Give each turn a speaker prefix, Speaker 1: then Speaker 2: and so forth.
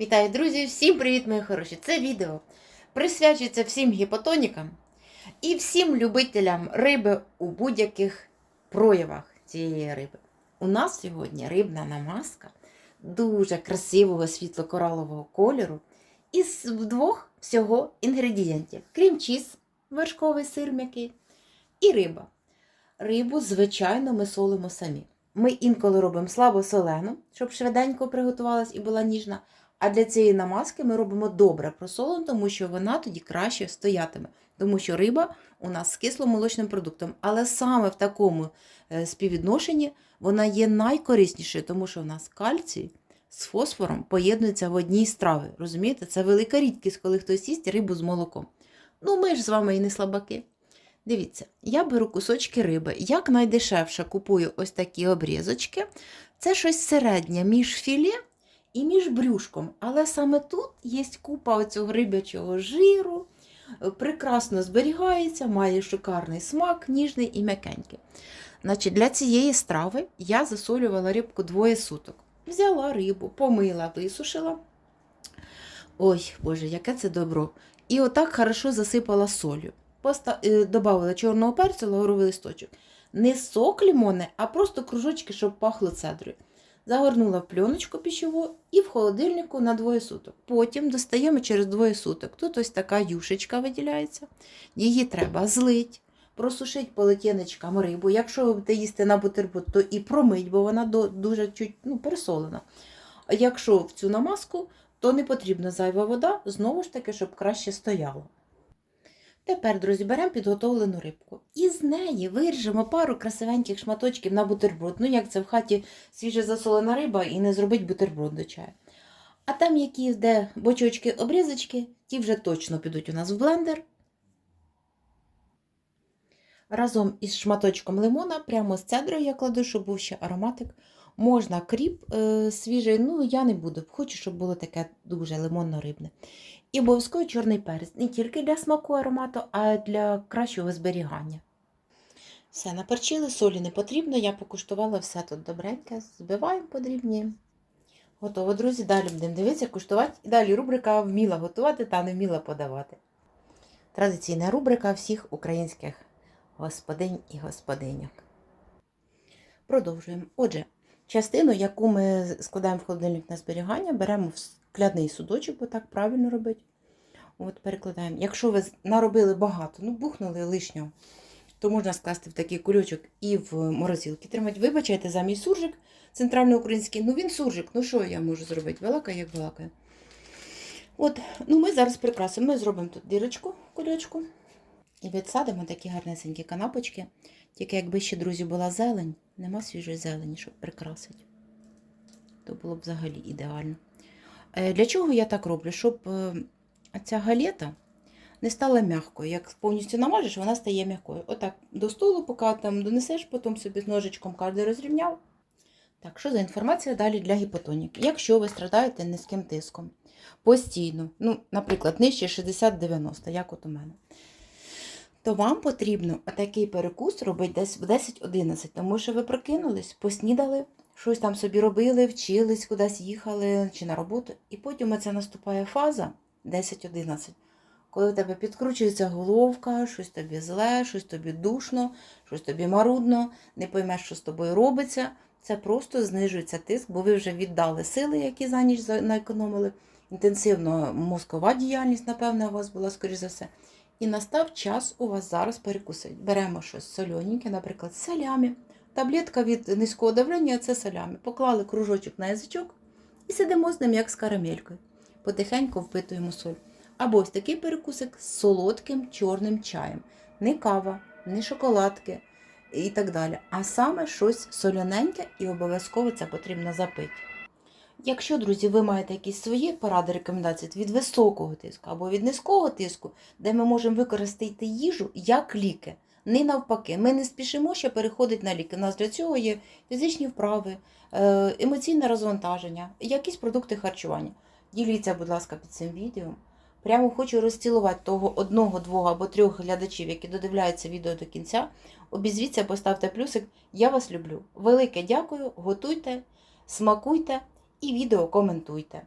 Speaker 1: Вітаю, друзі! Всім привіт, мої хороші! Це відео присвячується всім гіпотонікам і всім любителям риби у будь-яких проявах цієї риби. У нас сьогодні рибна намазка дуже красивого світло-коралового кольору із двох всього інгредієнтів: крім чіз, вершковий сир м'який, і риба. Рибу, звичайно, ми солимо самі. Ми інколи робимо слабо солену, щоб швиденько приготувалась і була ніжна. А для цієї намазки ми робимо добре просолену, тому що вона тоді краще стоятиме. Тому що риба у нас з кисломолочним продуктом. Але саме в такому е, співвідношенні вона є найкориснішою, тому що у нас кальцій з фосфором поєднується в одній страві. Розумієте? Це велика рідкість, коли хтось їсть рибу з молоком. Ну, ми ж з вами і не слабаки. Дивіться, я беру кусочки риби. Як найдешевше купую ось такі обрізочки. Це щось середнє між філе і між брюшком. Але саме тут є купа оцього рибячого жиру, е, прекрасно зберігається, має шикарний смак, ніжний і м'якенький. Значить, Для цієї страви я засолювала рибку двоє суток. Взяла рибу, помила, висушила. Ой, Боже, яке це добро! І отак хорошо засипала солью. Е, Добавила чорного перцю, лавровий листочок. Не сок лимонний, а просто кружочки, щоб пахло цедрою. Загорнула в пленочку пищову і в холодильнику на двоє суток. Потім достаємо через двоє суток. Тут ось така юшечка виділяється. Її треба злить, просушити полотенечком рибу. Якщо ви будете їсти на бутерброд, то і промить, бо вона дуже чуть ну, пересолена. А якщо в цю намазку, то не потрібна зайва вода, знову ж таки, щоб краще стояла. Тепер, друзі, беремо підготовлену рибку. І з неї виріжемо пару красивеньких шматочків на бутерброд. Ну, як це в хаті свіже засолена риба і не зробить бутерброд до чаю. А там, які де бочочки обрізочки, ті вже точно підуть у нас в блендер. Разом із шматочком лимона, прямо з цедрою я кладу, щоб був ще ароматик. Можна кріп е, свіжий, ну я не буду. Хочу, щоб було таке дуже лимонно-рибне. І обов'язково чорний перець. Не тільки для смаку аромату, а й для кращого зберігання. Все, наперчили, солі не потрібно. Я покуштувала все тут добреньке. Збиваємо подрібні. Готово, друзі. Далі будемо дивитися, куштувати. І далі рубрика вміла готувати та не вміла подавати. Традиційна рубрика всіх українських господинь і господиньок. Продовжуємо. Отже, частину, яку ми складаємо в холодильник на зберігання, беремо в скляний судочок, бо так правильно робити. От перекладаємо. Якщо ви наробили багато, ну бухнули лишнього, то можна скласти в такий кульочок і в морозилки тримати. Вибачайте, за мій суржик центральноукраїнський. Ну він суржик, ну що я можу зробити? Балакає, як балакає. От, ну ми зараз прикрасимо. Ми зробимо тут дірочку, кульочку. І відсадимо такі гарнесенькі канапочки. Тільки якби ще, друзі, була зелень, нема свіжої зелені, щоб прикрасити. То було б взагалі ідеально. Е, Для чого я так роблю? Щоб е, ця галета не стала м'якою. Як повністю намажеш, вона стає м'якою. Отак до столу, поки там донесеш, потім собі з ножичком кожен розрівняв. Так, що за інформація далі для гіпотонік? Якщо ви страдаєте низьким тиском постійно, ну, наприклад, нижче 60-90, як от у мене, то вам потрібно такий перекус робити десь в 10-11, тому що ви прокинулись, поснідали, щось там собі робили, вчились, кудись їхали чи на роботу. І потім оця наступає фаза 10-11, коли у тебе підкручується головка, щось тобі зле, щось тобі душно, щось тобі марудно, не поймеш, що з тобою робиться. Це просто знижується тиск, бо ви вже віддали сили, які за ніч наекономили. Інтенсивно мозкова діяльність, напевне, у вас була, скоріш за все. І настав час у вас зараз перекусити. Беремо щось солененьке, наприклад, салямі. Таблетка від низького давлення це салямі. Поклали кружочок на язичок і сидимо з ним, як з карамелькою. Потихеньку впитуємо соль. Або ось такий перекусик з солодким чорним чаєм. Не кава, не шоколадки і так далі. А саме щось соляненьке і обов'язково це потрібно запити. Якщо, друзі, ви маєте якісь свої поради, рекомендації від високого тиску або від низького тиску, де ми можемо використати їжу як ліки, не навпаки, ми не спішимо ще переходити на ліки. У нас для цього є фізичні вправи, е, емоційне розвантаження, якісь продукти харчування. Діліться, будь ласка, під цим відео. Прямо хочу розцілувати того одного, двох або трьох глядачів, які додивляються відео до кінця. Обізвіться, поставте плюсик. Я вас люблю. Велике дякую, готуйте, смакуйте і відео коментуйте.